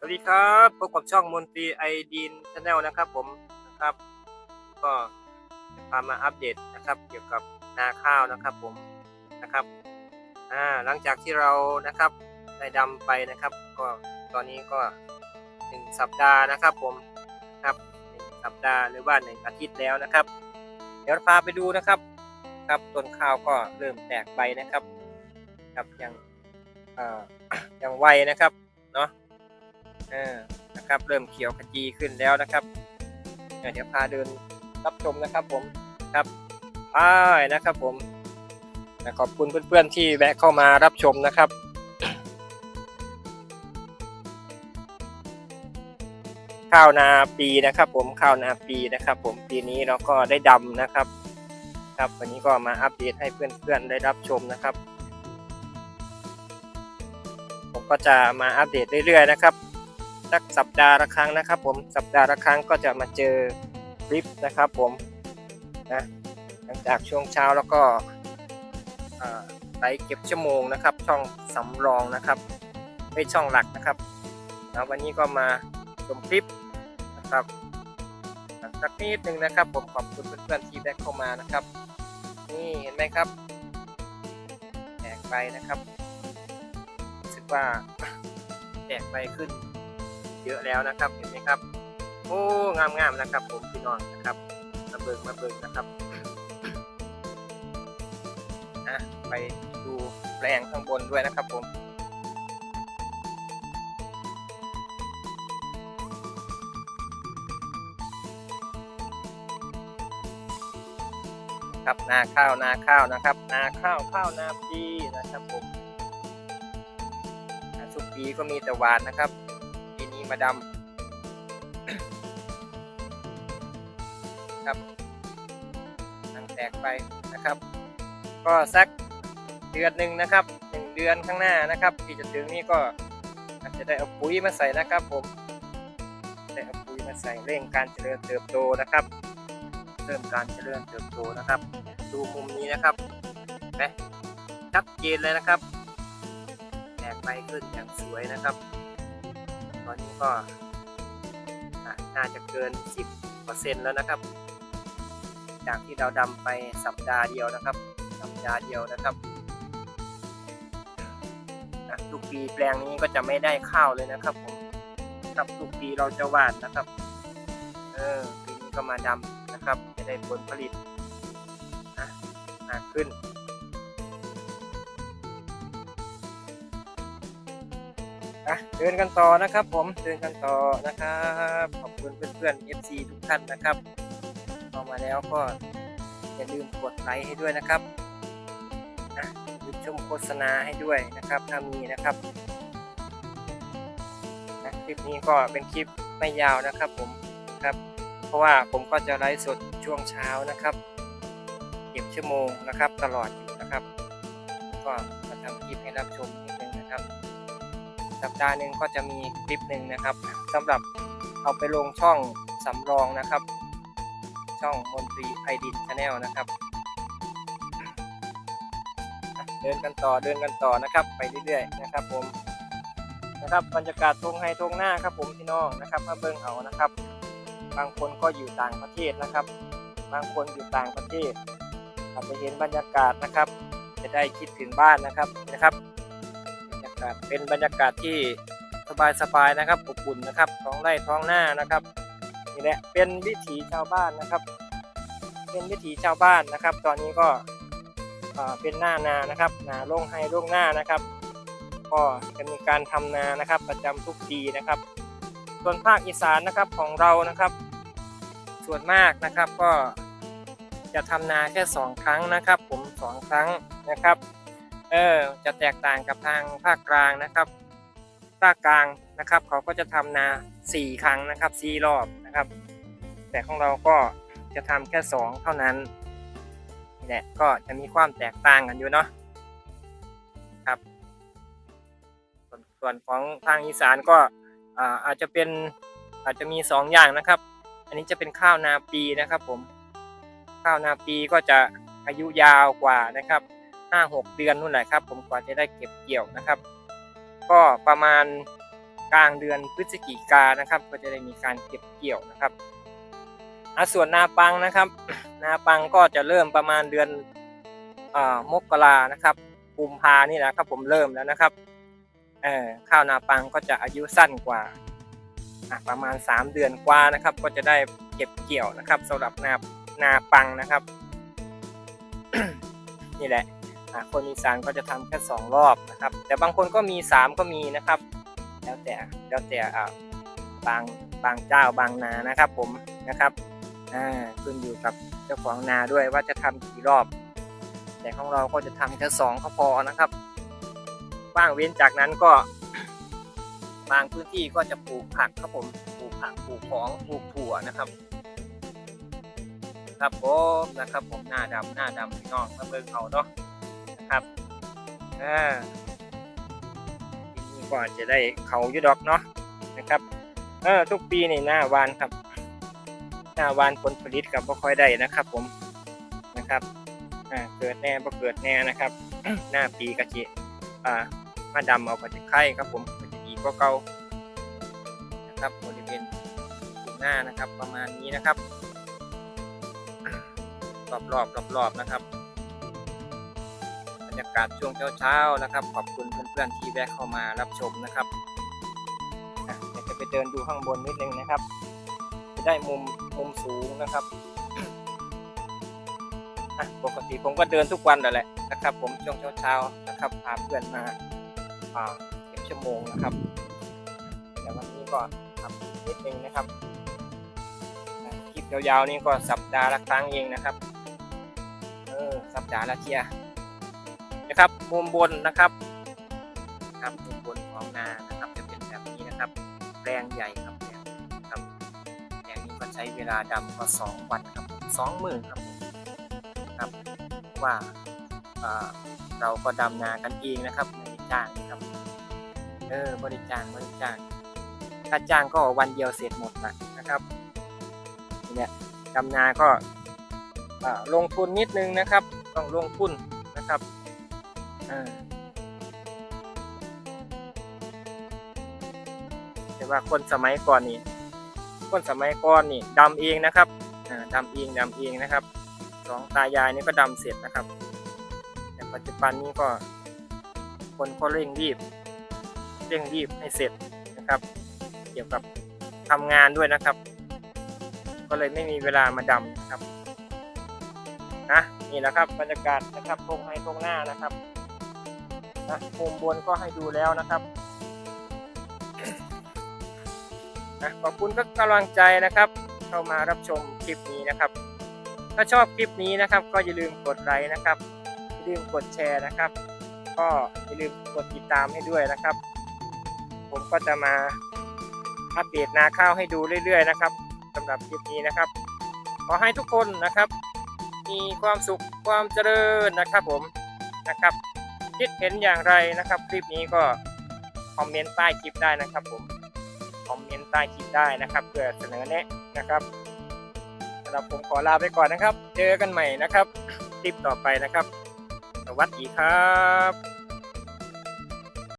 สวัสดีครับพบกับช่องมนตรีไอดีนชาแนลนะครับ ผมนะครับ ก็จะพามาอัปเดตนะครับ เกี่ยวกับนาข้าวนะครับ ผมนะครับอ่าหลังจากที่เรานะครับได้ดำไปนะครับ ก็ตอนนี้ก็หนึ่งสัปดาห์นะครับ ผมครับหนึ่งสัปดาห์หรือว่าหนึ่งอาทิตย์แล้วนะครับ เดี๋ยวพาไปดูนะครับครับต้นข้าวก็เริ่มแตกใบนะครับ ครับยังเอ่อยังไวนะครับเนาะ เออนะครับ เริ่มเขียวขจีขึ้นแล้วนะครับเเดี๋ยวพาเดินรับชมนะครับผมครับไปนะครับผมขอบคุณเพื่อนๆที่แวะเข้ามารับชมนะครับข้าวนาปีนะครับ ผมข้าวนาปีนะครับ ผมปีนี้เราก็ได้ดำนะครับ ครับวันนี้ก็มาอัปเดตให้เพื่อนๆได้รับชมนะครับ ผมก็จะมาอัปเดตเรื่อยๆนะครับ สักสัปดาห์ละครั้งนะครับ ผมสัปดาห์ละครั้งก็จะมาเจอคลิปนะครับผมนะหลังจากช่วงเช้าแล้วก็ไปเก็บชั่วโมงนะครับ ช่องสำรองนะครับไม่ช่องหลักนะครับแล้ววันนี้ก็มาชมคลิปนะครับสักนิดหนึ่งนะครับ ผมขอบคุณเพื่อนๆที่แบ็คเข้ามานะครับ นี่เห็นไหมครับแตกไปนะครับรู้สึกว่าแตกไปขึ้น เยอะแล้วนะครับเห็นไหมครับโอ้งามงามๆนะครับผมพี่น้องนะครับมาเบิงมาเบิงนะครับอะไปดูแปลงข้างบนด้วยนะครับผมครับนาข้าวนาข้าวนะครับ นาข้าวข้าวนาปีนะครับผมทุกปีก็มีแต่หวานนะครับ มาดำครับตั้งแตกไปนะครับ ก็สักเดือนหนึ่งนะครับหนึ่งเดือนข้างหน้านะครับ ที่จะถึงนี่ก็อาจจะได้เอาปุ๋ยมาใส่นะครับ ผมได้เอาปุ๋ยมาใส่เร่งการเจริญเติบโตนะครับ เริ่มการเจริญเติบโตนะครับ ดูมุมนี้นะครับเห็นไหมชัดเจนเลยนะครับแตกไปขึ้นอย่างสวยนะครับ ตอนนี้ก็อะน่าจะเกิน 10%แล้วนะครับ จากที่เราดำไปสัปดาห์เดียวนะครับ สัปดาห์เดียวนะครับทุกปีแปลงนี้ก็จะไม่ได้ข้าวเลยนะครับผมครับทุกปีเราจะหว่านนะครับ เออปีนี้ก็มาดำนะครับ จะได้ผลผลิตอะมากขึ้น่ะเดินกันต่อนะครับ ผมเดินกันต่อนะครับขอบคุณเพื่อนๆ FC ทุกท่านนะครับเข้ามาแล้วก็อย่าลืมกดไลค์ให้ด้วยนะครับอะอย่าลืมชมโฆษณาให้ด้วยนะครับถ้ามีนะครับอะคลิปนี้ก็เป็นคลิปไม่ยาวนะครับผมครับ เพราะว่าผมก็จะไลฟ์สดช่วงเช้านะครับเก็บชั่วโมงนะครับ ตลอดอยู่นะครับ ก็มาทำคลิปให้รับชมนิดนึงนะครับ สัปดาห์หนึ่งก็จะมีคลิปหนึ่งนะครับสำหรับเอาไปลงช่องสำรองนะครับ ช่องมนตรีไอดินชาแนลนะครับ เดินกันต่อเดินกันต่อนะครับ ไปเรื่อยๆนะครับ ผมนะครับบรรยากาศทงไฮทงหน้าครับ ผมพี่น้องนะครับมาเบิ่งเอานะครับ บางคนก็อยู่ต่างประเทศนะครับ บางคนอยู่ต่างประเทศอาจจะเห็นบรรยากาศนะครับ จะได้คิดถึงบ้านนะครับนะครับ บรรยากาศเป็นบรรยากาศที่สบายๆนะครับอบอุ่นนะครับท้องไร่ท้องหน้านะครับนี่แหละเป็นวิถีชาวบ้านนะครับ เป็นวิถีชาวบ้านนะครับ ตอนนี้ก็เป็นหน้านานะครับนาลงให้ล่วงหน้านะครับ ก็จะมีการทำนานะครับประจำทุกปีนะครับ ส่วนภาคอีสานนะครับของเรานะครับ ส่วนมากนะครับก็จะทำนาแค่สองครั้งนะครับ ผมสองครั้งนะครับ เออจะแตกต่างกับทางภาคกลางนะครับ ภาคกลางนะครับ เขาก็จะทำนาสี่ครั้งนะครับสี่รอบนะครับ แต่ของเราก็จะทำแค่สองเท่านั้นนี่แหละก็จะมีความแตกต่างกันอยู่เนาะครับส่วนส่วนของทางอีสานก็อาอาจจะเป็นอาจจะมีสองอย่างนะครับ อันนี้จะเป็นข้าวนาปีนะครับผมข้าวนาปีก็จะอายุยาวกว่านะครับ ห้าหกเดือนนู่นแหละครับ ผมกว่าจะได้เก็บเกี่ยวนะครับ ก็ประมาณกลางเดือนพฤศจิกานะครับ ก็จะได้มีการเก็บเกี่ยวนะครับอะส่วนนาปังนะครับ นาปังก็จะเริ่มประมาณเดือนอมกรานะครับกุมภานี่แหละครับ ผมเริ่มแล้วนะครับข้าวนาปังก็จะอายุสั้นกว่าประมาณ 3 เดือนกว่านะครับ ก็จะได้เก็บเกี่ยวนะครับสำหรับนานาปังนะครับ นี่แหละ อะคนอีสานก็จะทำแค่สองรอบนะครับ แต่บางคนก็มีสามก็มีนะครับ แล้วแต่แล้วแต่อ่าบางบางเจ้าบางนานะครับผมนะครับอ่าขึ้นอยู่กับเจ้าของนาด้วยว่าจะทำกี่รอบ แต่ของเราก็จะทำแค่สองก็พอนะครับว่างเว้นจากนั้นก็บางพื้นที่ก็จะปลูกผักครับผมปลูกผักปลูกของปลูกถั่วนะครับครับผมนะครับผมหน้าดำหน้าดำพี่น้องมาเบิ่งเอาเนาะ อ่าทีนี้ก็อาจจะได้เขายุดอกเนาะนะครับเออทุกปีนี่หน้าวานครับ หน้าวานผลผลิตกับบ่ค่อยได้นะครับ ผมนะครับอ่าเกิดแน่บ่เกิดแน่นะครับ หน้าปีกะจิอ่ามาดำเอากระจิไข่ครับผมกระจิดีก็เก่านะครับบริเวณหน้านะครับประมาณนี้นะครับรอบรอบรอบรอบๆนะครับากาศช่วงเช้าๆนะครับ ขอบคุณเพื่อนๆที่แวะเข้ามารับชมนะครับอะเดี๋ยวจะไปเดินดูข้างบนนิดนึงนะครับ จะได้มุมมุมสูงนะครับปกติผมก็เดินทุกวันแหละนะครับ ผมช่วงเช้าๆนะครับพาเพื่อนมาอ่าเก็บชั่วโมงนะครับแต่วันนี้ก็ทำนิดนึงนะครับคลิปยาวๆนี่ก็สัปดาห์ละครั้งเองนะครับ เออสัปดาห์ละเที่ย นะครับมุมบนนะครับครับมุมบนของนานะครับจะเป็นแบบนี้นะครับแปลงใหญ่ครับแปลงครับแปลงนี้ก็ใช้เวลาดำก็สองวันครับสองหมื่นครับครับว่าเราก็ดำนากันเองนะครับไม่ได้จ้างนะครับเออบริจ้างบริจ้างถ้าจ้างก็วันเดียวเสร็จหมดนะนะครับเนี่ยดำนาก็ลงทุนนิดนึงนะครับ ต้องลงทุนนะครับ แต่ว่าคนสมัยก่อนนี่ คนสมัยก่อนนี่ดำเองนะครับอ่าดำเองดำเองนะครับ สองตายายนี่ก็ดำเสร็จนะครับ แต่ปัจจุบันนี้ก็คนก็เร่งรีบ เร่งรีบให้เสร็จนะครับ เกี่ยวกับทำงานด้วยนะครับ ก็เลยไม่มีเวลามาดำนะครับนะนี่แหละครับบรรยากาศนะครับทงไฮทงหน้านะครับ นะมุมบนก็ให้ดูแล้วนะครับนะขอบคุณทุกกำลังใจนะครับ เข้ามารับชมคลิปนี้นะครับ ถ้าชอบคลิปนี้นะครับ ก็อย่าลืมกดไลค์นะครับอย่าลืมกดแชร์นะครับ ก็อย่าลืมกดติดตามให้ด้วยนะครับ ผมก็จะมาอัปเดตนาข้าวให้ดูเรื่อย ๆ นะครับสำหรับคลิปนี้นะครับ ขอให้ทุกคนนะครับ มีความสุขความเจริญนะครับผมนะครับ คิดเห็นอย่างไรนะครับ คลิปนี้ก็คอมเมนต์ใต้คลิปได้นะครับผมคอมเมนต์ใต้คลิปได้นะครับเพื่อเสนอแนะนะครับสำหรับผมขอลาไปก่อนนะครับ เจอกันใหม่นะครับ คลิปต่อไปนะครับ สวัสดีครับ